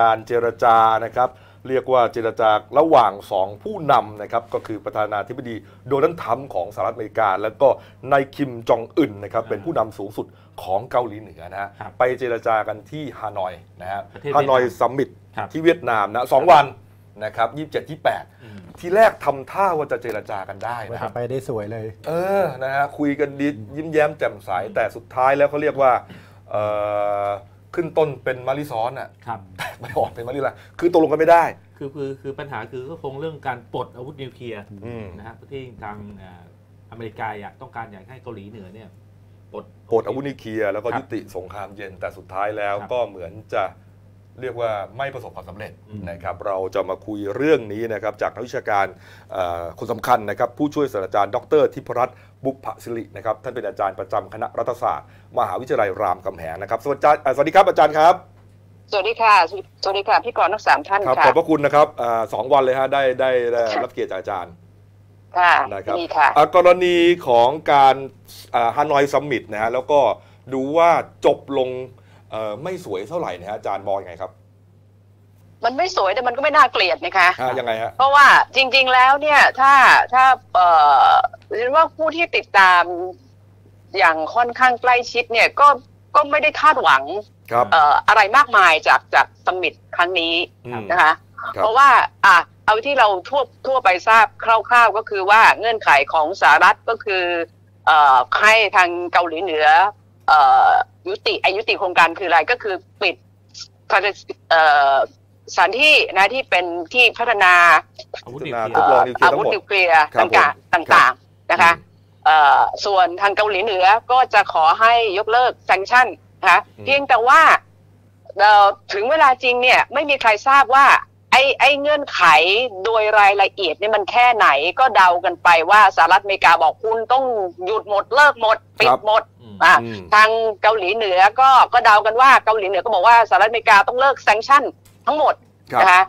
การเจรจานะครับเรียกว่าเจรจาระหว่างสองผู้นำนะครับก็คือประธานาธิบดีโดนัลด์ทรัมป์ของสหรัฐอเมริกา แล้วก็นายคิมจองอึนนะครับเป็นผู้นำสูงสุดของเกาหลีเหนือนะฮะครับไปเจรจากันที่ฮานอยนะฮะประเทศฮานอยเวียดนามซัมมิตครับที่เวียดนามนะสองวันนะครับ27 28อืมทีแรกทำท่าว่าจะเจรจากันได้ว่านะครับจะไปได้สวยเลย เออนะฮะคุยกันดียิ้มแย้มแจ่มใสแต่สุดท้ายแล้วเขาเรียกว่าเอ่อ ขึ้นต้นเป็นมาริซ้อนอะครับแตกไม่ออกเป็นมาริละคือตกลงกันไม่ได้ คือคือคือปัญหาคือก็คงเรื่องการปลดอาวุธนิวเคลียร์อืมนะฮะที่ทางเอ่ออเมริกาอยากต้องการอยากให้เกาหลีเหนือเนี่ยปลดปลดอาวุธนิวเคลียร์แล้วก็ครับยุติสงครามเย็นแต่สุดท้ายแล้วครับก็เหมือนจะ เรียกว่าไม่ประสบความสำเร็จอืมนะครับเราจะมาคุยเรื่องนี้นะครับจากนักวิชาการเอ่อคนสำคัญนะครับผู้ช่วยศาสตราจารย์ดรทิพรัตน์บุพพศิรินะครับท่านเป็นอาจารย์ประจำคณะรัฐศาสตร์ มหาวิทยาลัยรามคำแหงนะครับสวัสดีเอ่อสวัสดีครับอาจารย์ครับ สวัสดีค่ะ สวัสดีค่ะพี่กรณ์ทั้งสามท่านครับค่ะขอบพระคุณนะครับอาสองวันเลยฮะได้ได้ได้รับเกียรติจากอาจารย์ค่ะนะครับดีค่ะอะกรณีของการฮานอยซัมมิตนะฮะแล้วก็ดูว่าจบลงเอ่อ ไม่สวยเท่าไหร่นะฮะอาจารย์มองยังไงครับ มันไม่สวยแต่มันก็ไม่น่าเกลียดนะคะฮะยังไงฮะเพราะว่าจริง ๆ แล้วเนี่ยถ้าถ้าเอ่อเรียนว่าผู้ที่ติดตามอย่างค่อนข้างใกล้ชิดเนี่ยก็ก็ไม่ได้คาดหวังครับเอ่ออะไรมากมายจากจากสมิตครั้งนี้อืมนะคะครับเพราะว่าอะเอาที่เราทั่วทั่วไปทราบคร่าว ๆ ก็คือว่าเงื่อนไขของสหรัฐก็คือ เอ่อให้ทางเกาหลีเหนือเอ่อ ยุติไอายุติโครงการคืออะไรก็คือปิดเอ่อสถานที่นะที่เป็นที่พัฒนาอาวุธนิวเคลียทดร์ลองนิวเคลียร์อาทั้วุงหมดธนิวเคลียร์ครับต่างผมๆต่างๆนะคะเอ่อส่วนทางเกาหลีเหนือก็จะขอให้ยกเลิกแซงชั่นนะคะอืมเพียงแต่ว่าเอ่อถึงเวลาจริงเนี่ยไม่มีใครทราบว่าไอ้ไอ้เงื่อนไขโดยรายละเอียดเนี่ยมันแค่ไหนก็เดากันไปว่าสหรัฐอเมริกาบอกคุณต้องหยุดหมดเลิกหมด ปิดหมด อืมอะอืมทางเกาหลีเหนือก็ก็เดากันว่าเกาหลีเหนือก็บอกว่าสหรัฐอเมริกาต้องเลิกแซงชั่นทั้งหมดครับนะคะ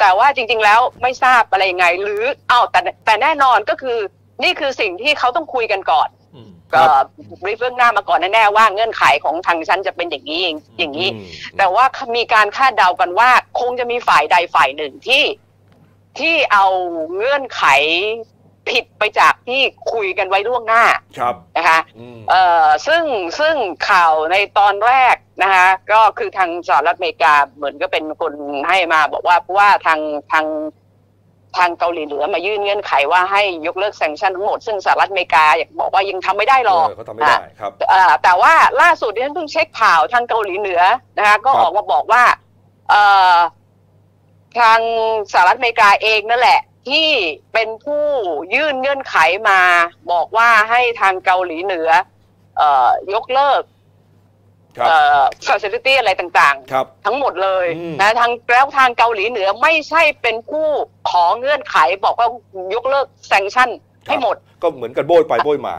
แต่ว่าจริง ๆ แล้วไม่ทราบอะไรยังไง หรืออ้าวแต่แต่แน่นอนก็คือนี่คือสิ่งที่เขาต้องคุยกันก่อนอืมครับบริฟเรื่องหน้ามาก่อนแน่ๆว่าเงื่อนไขของทางฉันจะเป็นอย่างนี้อย่างนี้อืมแต่ว่ามีการคาดเดากันว่าคงจะมีฝ่ายใดฝ่ายหนึ่งที่ที่เอาเงื่อนไข ผิดไปจากที่คุยกันไว้ล่วงหน้าครับนะคะอืมเอ่อซึ่งซึ่งข่าวในตอนแรกนะคะก็คือทางสหรัฐอเมริกาเหมือนก็เป็นคนให้มาบอกว่าเพราะว่าทางทางทางเกาหลีเหนือมายื่นเงื่อนไขว่าให้ยกเลิกแซงชั่นทั้งหมด ซึ่งสหรัฐอเมริกาอยากบอกว่ายังทำไม่ได้หรอกเออเขาทำไม่ได้ครับเอ่อแต่ว่าล่าสุดที่ฉันเพิ่งเช็คข่าวทางเกาหลีเหนือนะคะก็ครับออกมาบอกว่าเอ่อทางสหรัฐอเมริกาเองนั่นแหละ ที่เป็นผู้ยื่นเงื่อนไขมา บอกว่าให้ทางเกาหลีเหนือ เอ่อยกเลิกครับเอ่อ facility อะไรต่างครับๆทั้งหมดเลยอืมนะทางแล้วทางเกาหลีเหนือไม่ใช่เป็นผู้ขอเงื่อนไขบอกว่ายกเลิกแซงชั่นให้หมด ก็เหมือนกันโบยไปโบยมา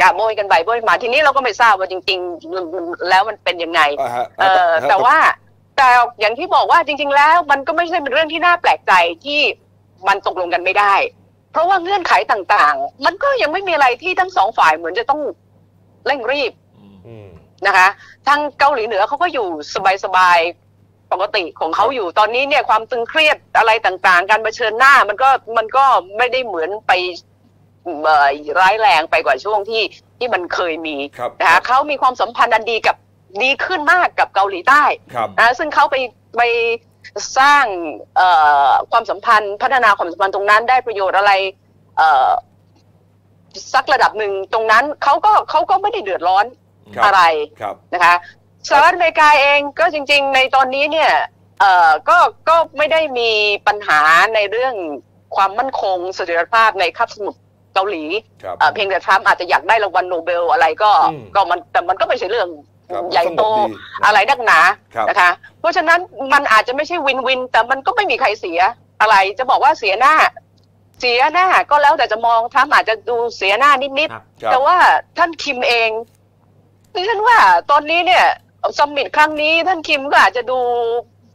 กะโบยกันไปโบยมาทีนี้เราก็ไม่ทราบว่าจริง ๆ แล้วมันเป็นยังไงอ่าฮะเออแต่ว่าแต่อย่างที่บอกว่าจริง ๆ แล้วมันก็ไม่ใช่เป็นเรื่องที่น่าแปลกใจที่ มันตกลงกันไม่ได้ เพราะว่าเงื่อนไขต่างๆ มันก็ยังไม่มีอะไรที่ทั้งสองฝ่ายเหมือนจะต้องเร่งรีบอืมอืมนะคะทางเกาหลีเหนือเขาก็อยู่สบายๆปกติของเขาอยู่ตอนนี้เนี่ยความตึงเครียดอะไรต่างๆ การเผชิญหน้ามันก็มันก็ไม่ได้เหมือนไปเอ่อร้ายแรงไปกว่าช่วงที่ที่มันเคยมีครับนะคะเขามีความสัมพันธ์อันดีกับดีขึ้นมากกับเกาหลีใต้ครับนะซึ่งเขาไปไป สร้างเอ่อความสัมพันธ์พัฒนาความสัมพันธ์ตรงนั้นได้ประโยชน์อะไรเอ่อสักระดับหนึ่งตรงนั้นเขาก็เขาก็ไม่ได้เดือดร้อนครับอะไรครับนะคะสหรัฐอเมริกาเองก็จริง ๆ ในตอนนี้เนี่ยเอ่อก็ก็ไม่ได้มีปัญหาในเรื่องความมั่นคงเสถียรภาพในคาบสมุทรเกาหลีครับเอ่อเพียงแต่ทรัมป์อาจจะอยากได้รางวัลโนเบลอะไรก็อืมก็มันแต่มันก็ไม่ใช่เรื่อง ครับใหญ่โตสงบดีอะไรนักหนาครับ นะคะ เพราะฉะนั้นมันอาจจะไม่ใช่วินวิน แต่มันก็ไม่มีใครเสียอะไรจะบอกว่าเสียหน้า เสียหน้าก็แล้วแต่จะมองทรัมป์อาจจะดูเสียหน้านิดครับ ครับๆแต่ว่าท่านคิมเองดิฉันว่าตอนนี้เนี่ยสมมิตครั้งนี้ท่านคิมก็อาจจะดู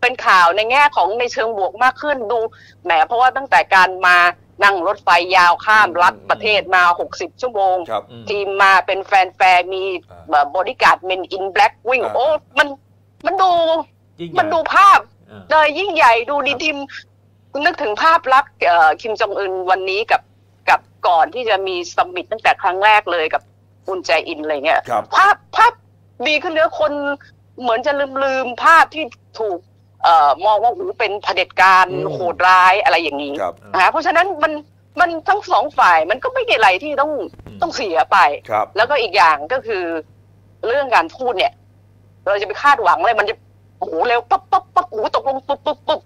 เป็นข่าวในแง่ของในเชิงบวกมากขึ้นดูแหมเพราะว่าตั้งแต่การมา นั่งรถไฟยาวข้ามรัฐประเทศมา 60 ชั่วโมง ครับอืมทีมมาเป็นแฟนแฟร์มีอ่าบริการเมนอินแบล็กวิ่งอ่าโอ้ มันมันดูยิ่งใหญ่มันดูภาพเออ เลยยิ่งใหญ่ดูดีดิมนึกถึงภาพลักษณ์เอ่อคิมจองอึนวันนี้กับกับก่อนที่จะมีสมิตตั้งแต่ครั้งแรกเลยกับอุนแจอินอะไรเงี้ย ครับ ภาพภาพดีขึ้นเยอะคนเหมือนจะลืมลืมภาพที่ถูก เอ่อมองว่าหูเป็นเผด็จการอืมโหดร้ายอะไรอย่างนี้ครับนะคะเพราะฉะนั้นมันมันทั้งสองฝ่ายมันก็ไม่มีอะไรที่ต้องอืมต้องเสียไปครับแล้วก็อีกอย่างก็คือ เรื่องการพูดเนี่ย เราจะไปคาดหวังเลยมันจะโอ้โหเร็วปั๊บปั๊บปั๊บโอ้โหตกลงปุ๊บปุ๊บปุ๊บ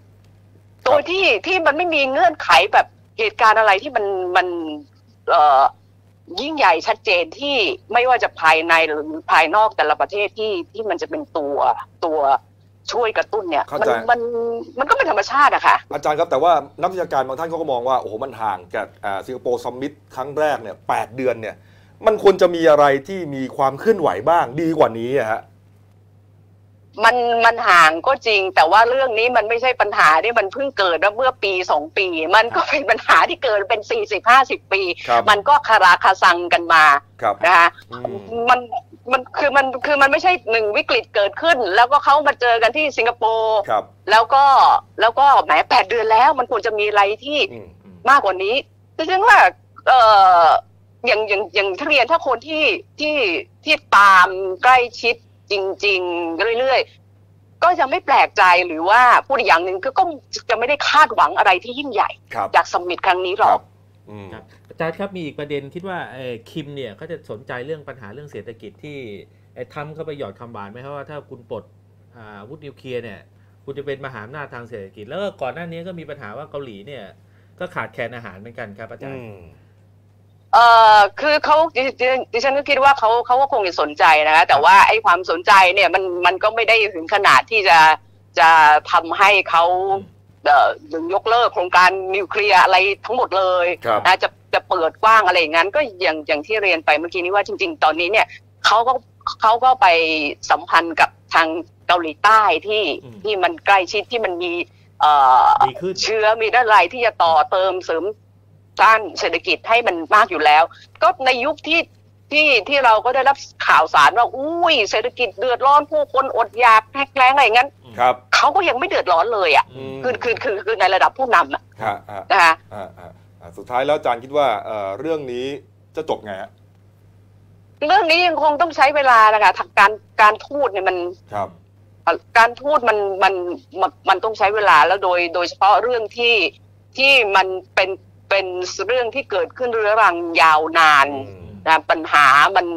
โดยที่ที่มันไม่มีเงื่อนไขแบบเหตุการณ์อะไรที่มันมัน เอ่อยิ่งใหญ่ชัดเจนที่ไม่ว่าจะภายในหรือภายนอกแต่ละประเทศที่ที่มันจะเป็นตัวตัว ช่วยกระตุ้นเนี่ยเข้ามัใจมันมันก็เป็นธรรมชาติอะค่ะ อาจารย์ครับแต่ว่านักวิชาการบางท่านเขาก็มองว่าโอ้โหมันห่างจากอ่าสิงคโปร์ซัมมิตครั้งแรกเนี่ยแปดเดือนเนี่ย มันควรจะมีอะไรที่มีความเคลื่อนไหวบ้างดีกว่านี้อะฮะมันมันห่างก็จริง แต่ว่าเรื่องนี้มันไม่ใช่ปัญหาที่มันเพิ่งเกิดเมื่อปีสองปี มันก็เป็นปัญหาที่เกิดเป็นสี่สิบห้าสิบปีครับมันก็คาราคาซังกันมาครับนะคะอืมมัน มันคือมันคือมันไม่ใช่หนึ่งวิกฤตเกิดขึ้น แล้วก็เขามาเจอกันที่สิงคโปร์ครับแล้วก็แล้วก็แหมแปดเดือนแล้ว มันควรจะมีอะไรที่อืมมากกว่านี้ดิฉันว่าเอออย่างอย่างอย่างที่เรียนถ้าคนที่ที่ที่ตามใกล้ชิดจริง ๆ เรื่อยๆ ก็จะไม่แปลกใจหรือว่าพูดอีกอย่างหนึ่งก็ก็จะไม่ได้คาดหวังอะไรที่ยิ่งใหญ่ ครับจากสมมิตครั้งนี้หรคอรัก บอืมครับอา จารย์ครับมีอีกประเด็นคิดว่าเอ่อคิมเนี่ยเขาจะสนใจเรื่องปัญหาเรื่องเศรษฐกิจที่ไอ้ทำเข้าไปหยอดคำหวานไหมครับว่าถ้าคุณปลดอ่าอาวุธนิวเคลียร์เนี่ยคุณจะเป็นมหาอำนาจทางเศรษฐกิจ แล้วก็ก่อนหน้านี้ก็มีปัญหาว่าเกาหลีเนี่ยก็ขาดแคลนอาหารเหมือนกันครับอาจารอืย์มเออคือเขาดิดิดิฉันก็คิดว่าเขาเขาก็คงจะสนใจนะคะแต่ว่าไอ้ความสนใจเนี่ยมันมันก็ไม่ได้ถึงขนาดที่จะจะทำให้เขา เอ่อถึงยกเลิกโครงการนิวเคลียร์อะไรทั้งหมดเลยครับนะจะจะเปิดกว้างอะไรอย่างนั้น ก็อย่างอย่างที่เรียนไปเมื่อกี้นี้ว่าจริง ๆ ตอนนี้เนี่ยเขาก็เขาก็ไปสัมพันธ์กับทางเกาหลีใต้ที่อืมที่มันใกล้ชิดที่มันมีเอ่อดีขึ้นเชื้อมีอะไรที่จะต่อเติมเสริมสร้างเศรษฐกิจให้มันมากอยู่แล้ว ก็ในยุคที่ที่ที่เราก็ได้รับข่าวสารว่าอุ้ยเศรษฐกิจเดือดร้อนผู้คนอดอยากแห้แล้งอะไรอย่างนั้น ครับเขาก็ยังไม่เดือดร้อนเลยอะอืมคือคือคือคือในระดับผู้นำอะฮะฮะนะคะฮะฮะอะสุดท้ายแล้วอาจารย์คิดว่าเอ่อเรื่องนี้จะจบไงฮะเรื่องนี้ยังคงต้องใช้เวลานะคะทางการการทูตเนี่ยมันครับการทูตมันมันมันมันต้องใช้เวลาแล้วโดยโดยเฉพาะเรื่องที่ที่มันเป็นเป็นเรื่องที่เกิดขึ้นเรื้อรังยาวนานอืมนะปัญหามัน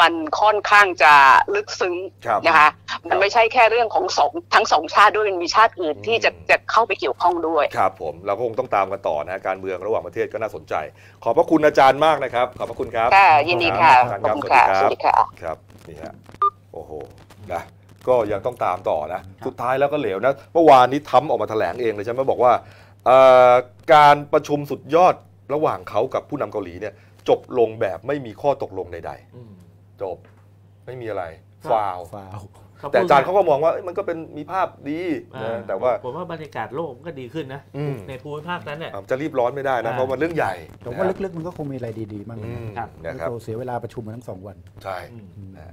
มันค่อนข้างจะลึกซึ้งครับนะคะมันไม่ใช่แค่เรื่องของสองทั้งสองชาติด้วยมันมีชาติอื่นที่จะอืมจะเข้าไปเกี่ยวข้องด้วยครับผมเราก็คงต้องตามกันต่อนะฮะการเมืองระหว่างประเทศก็น่าสนใจ ขอบพระคุณอาจารย์มากนะครับ ขอบพระคุณครับค่ะยินดีค่ะอาจารย์ขคอรับบคุณค่ะสสวัวัสสดีดีครับค่ะครับนี่ฮะโอ้โหนะก็ยังต้องตามต่อนะ สุดท้ายแล้วก็เหลวนะ เมื่อวานนี้ทำออกมาแถลงเองเลยใช่ไหมบอกว่าเอ่อการประชุมสุดยอดระหว่างเขากับผู้นำเกาหลีเนี่ยจบลงแบบไม่มีข้อตกลงใดอืมๆ จบไม่มีอะไรครับฟาวฟาวแต่อาจารย์เขาก็มองว่าเอ้ยมันก็เป็นมีภาพดีอ่านะแต่ว่าผมว่าบรรยากาศโลกมันก็ดีขึ้นนะอืมในภูมิภาคนั้นเนี่ยอะจะรีบร้อนไม่ได้นะอ่าเพราะมันเรื่องใหญ่ผมว่าลึกๆมันก็คงมีอะไรดีๆบ้างอืนะมครับนะครับโตเสียเวลาประชุมมาทั้งสองวัน ใช่อืมนะ